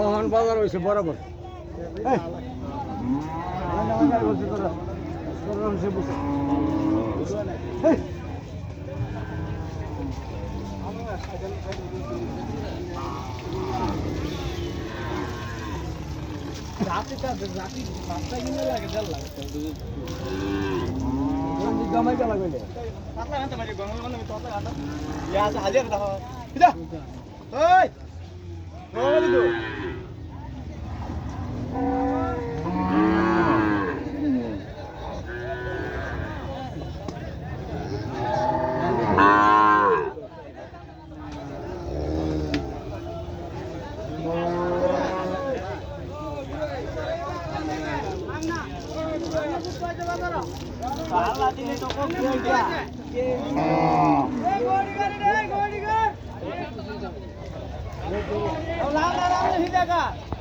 ওহন বাজার হয়েছে বরাবর। এই, লাঙ্গা লাঙ্গা বলছে তোরা। তোরা হচ্ছে বুঝে લાવ લાવ સીધા કા